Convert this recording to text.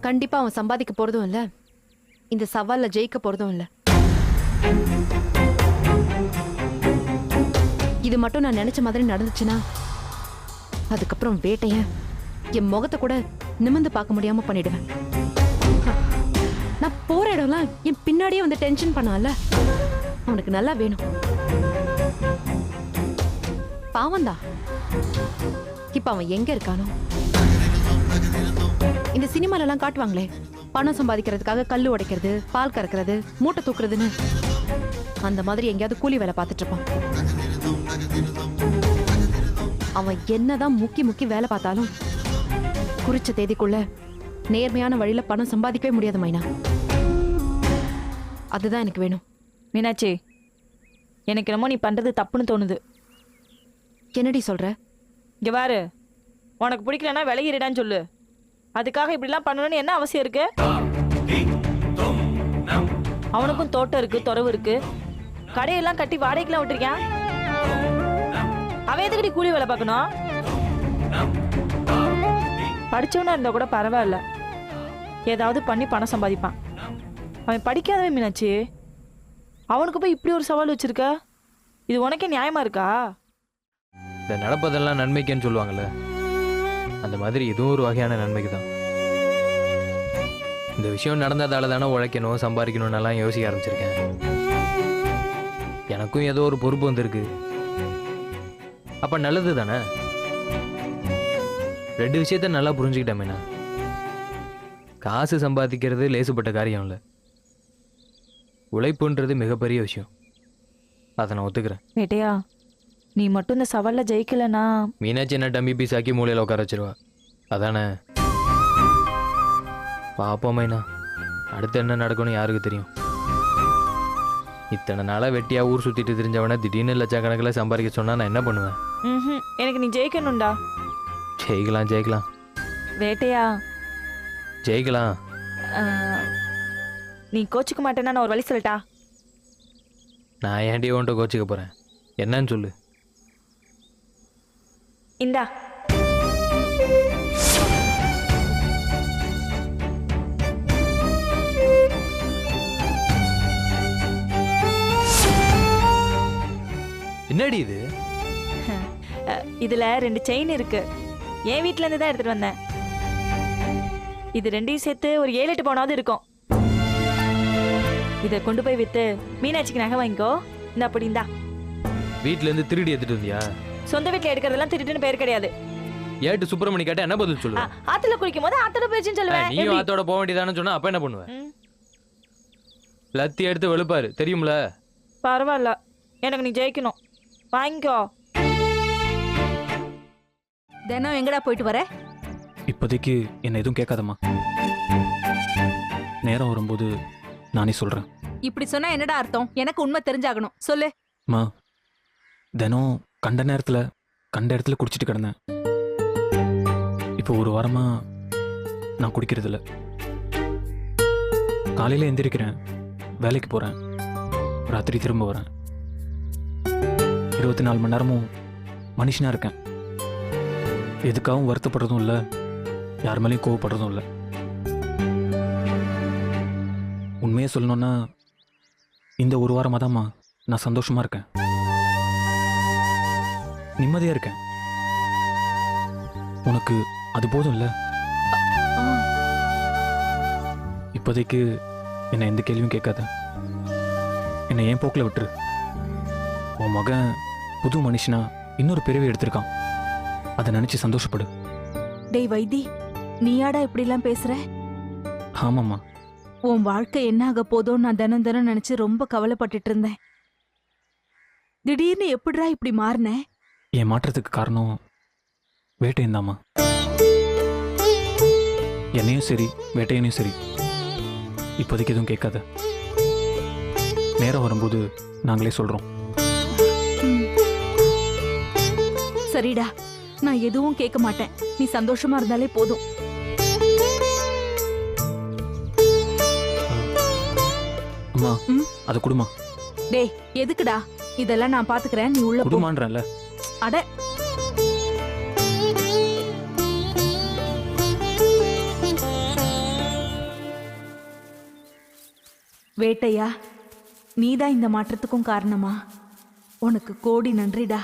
கண்டிப்பா அவன் சம்பாதிக்க போறதும் இல்ல. இந்த சவால்ல ஜெயிக்க போறதும் இல்ல. இது மட்டும் நான் நினைச்ச மாதிரி நடந்துச்சுன்னா அதுக்கப்புறம் வேட்டைய என் முகத்தை கூட நிமிர்ந்து பார்க்க முடியாம பண்ணிடுவேன். நான் போற இடம்லாம் என் பின்னாடியே வந்து டென்ஷன் பண்ணான்ல அவனுக்கு நல்லா வேணும். பாவம்தான். இப்ப அவன் எங்க இருக்கானோ? இந்த சினிமால எல்லாம் காட்டுவாங்களே. பணம் சம்பாதிக்கிறதுக்காக கல்லு உடைக்கிறது பால் கறக்கிறது மூட்டை தூக்குறதுன்னு. அந்த மாதிரி எங்கேயாவது கூலி வேலை பார்த்துட்டு இருப்பான். அவன் என்னதான் முக்கி முக்கி வேலை பார்த்தாலும் குறிச்ச தேதிக்குள்ள நேர்மையான வழியில பணம் சம்பாதிக்கவே முடியாது மைனா. அதுதான் எனக்கு வேணும். மீனாட்சி எனக்கு என்னமோ நீ பண்றது தப்புன்னு தோணுது. என்னடி சொல்ற? இங்க பாரு. உனக்கு பிடிக்கலன்னா விலகிடுடான்னு சொல்லு. அதுக்காக இப்படிலாம் பண்ணணும்னு என்ன அவசியம் இருக்கு? அவனுக்கும் தோட்டம் இருக்கு துறவு இருக்கு. கடையெல்லாம் கட்டி வாடகைக்கெல்லாம் விட்டுருக்கான் அவன் எதுக்கடி கூலி வேலை பார்க்கணும்? படிச்சவனா இருந்தா கூட பரவாயில்ல. ஏதாவது பண்ணி பணம் சம்பாதிப்பான். அவன் படிக்காதவன் மீனாச்சு அவனுக்கு போய் இப்படி ஒரு சவால் வச்சிருக்க? இது உனக்கே நியாயமா இருக்கா? இந்த நடப்பதெல்லாம் நன்மைக்குன்னு சொல்லுவாங்கல்ல. அந்த மாதிரி இதுவும் ஒரு வகையான நன்மைக்கு தான் இந்த விஷயம் நடந்ததால தானே உழைக்கணும் சம்பாதிக்கணும்னெல்லாம் யோசிக்க ஆரம்பிச்சிருக்கேன். எனக்கும் ஏதோ ஒரு பொறுப்பு வந்திருக்கு. அப்ப நல்லது தானே? ரெண்டு விஷயத்த நல்லா புரிஞ்சுக்கிட்டேன் மீனா. காசு சம்பாதிக்கிறது லேசுப்பட்ட காரியம் இல்லை. உழைப்புன்றது மிகப்பெரிய விஷயம். அதை நான் ஒத்துக்கிறேன். நீ மட்டும் இந்த சவால்ல ஜெயிக்கலனா மீனாட்சி என்ன டம்மி பீஸ் ஆக்கி மூலையில் உட்கார வச்சிருவா. அதானே? பாப்போம் மைனா. அடுத்து என்ன நடக்கும்னு யாருக்கு தெரியும்? இத்தனை நாளாக வெட்டியா ஊர் சுற்றிட்டு தெரிஞ்சவனை திடீர்னு லட்சக்கணக்கில் சம்பாதிக்க சொன்னா நான் என்ன பண்ணுவேன். எனக்கு நீ ஜெயிக்கணும்டா. ஜெயிக்கலாம் ஜெயிக்கலாம். வேட்டையா? ஜெயிக்கலாம். நீ கோச்சுக்க மாட்டேன்னா நான் ஒரு வழி சொல்லட்டா? நான் ஏன்டி உன்ட்ட கோச்சிக்க போகிறேன் என்னன்னு சொல்லு. இந்தா. என்னடி இது? இதுல ரெண்டு செயின் இருக்கு. என் வீட்ல இருந்து தான் எடுத்துட்டு வந்தேன். இது ரெண்டையும் சேர்த்து ஒரு ஏழு எட்டு பவுனாவது இருக்கும். இதை கொண்டு போய் வித்து மீனாட்சிக்கு நகை வாங்கிக்கோ. இந்த அப்படி இந்தா. வீட்டிலேருந்து திருடி எடுத்துட்டு வந்தியா? சொந்த வீட்ல எடுக்கிறதெல்லாம் திருட்டுன்னு பேர் கிடையாது. ஏட்டு சுப்பிரமணி கேட்டா என்ன பதில் சொல்லுவேன் ஆத்துல குளிக்கும் போது ஆத்துல போயிடுச்சுன்னு சொல்லுவேன் நீயும் எப்படி? ஆத்தோட போக வேண்டியதானு சொன்னா அப்ப என்ன பண்ணுவேன் ம், லத்தி எடுத்து வெளுப்பாரு. தெரியும்ல? பரவாயில்ல. எனக்கு நீ ஜெயிக்கணும். வாங்கிக்கோ. தினம் எங்கடா போயிட்டு வர? இப்போதைக்கு என்னை எதுவும் கேட்காதம்மா. நேரம் வரும்போது நானே சொல்கிறேன் இப்படி சொன்னா என்னடா அர்த்தம்? எனக்கு உண்மை தெரிஞ்சாகணும். சொல்லு. மா தினம் கண்ட நேரத்தில் கண்ட இடத்துல குடிச்சிட்டு கிடந்தேன். இப்போ ஒரு வாரமாக நான் குடிக்கிறதில்ல. காலையில் எந்திரிக்கிறேன். வேலைக்கு போகிறேன் ராத்திரி திரும்ப வரேன். இருபத்தி நாலு மணி நேரமும் மனுஷனாக இருக்கேன். எதுக்காகவும் வருத்தப்படுறதும் இல்லை. யார் மேலேயும் கோவப்படுறதும் இல்லை. உண்மையை சொல்லணுன்னா இந்த ஒரு வாரமாக தான்மா நான் சந்தோஷமாக இருக்கேன். நிம்மதியாக இருக்கேன். உனக்கு அது போதும் இல்லை இப்போதைக்கு என்னை எந்த கேள்வியும் கேட்காத. என்னை ஏன் போக்கில் விட்டுரு? உன் மகன் புது மனுஷனா இன்னொரு பிறவி எடுத்திருக்கான். அதை நினச்சி சந்தோஷப்படு. டேய் வைத்தி நீயாடா இப்படி எல்லாம் பேசுற? ஆமாம்மா. உன் வாழ்க்கை என்ன ஆக போதோ நான் தினம் தினம் நினைச்சு ரொம்ப கவலைப்பட்டுட்டு இருந்தேன். திடீர்னு எப்படிடா இப்படி மாறின? என் மாற்றத்துக்கு காரணம் வேட்டையன் தாம்மா என்னையும் சரி வேட்டையனையும் சரி. இப்போதைக்கு எதுவும் கேட்காத. நேரம் வரும்போது நாங்களே சொல்கிறோம் சரிடா நான் எதுவும் கேட்க மாட்டேன். நீ சந்தோஷமா இருந்தாலே போதும். அம்மா? அதை கொடுமா. டேய் எதுக்குடா? இதெல்லாம் நான் பாத்துக்கிறேன் நீ உள்ள கொடுமான்றல அட. வேட்டையா நீதான் இந்த மாற்றத்துக்கும் காரணமா? உனக்கு கோடி நன்றிடா.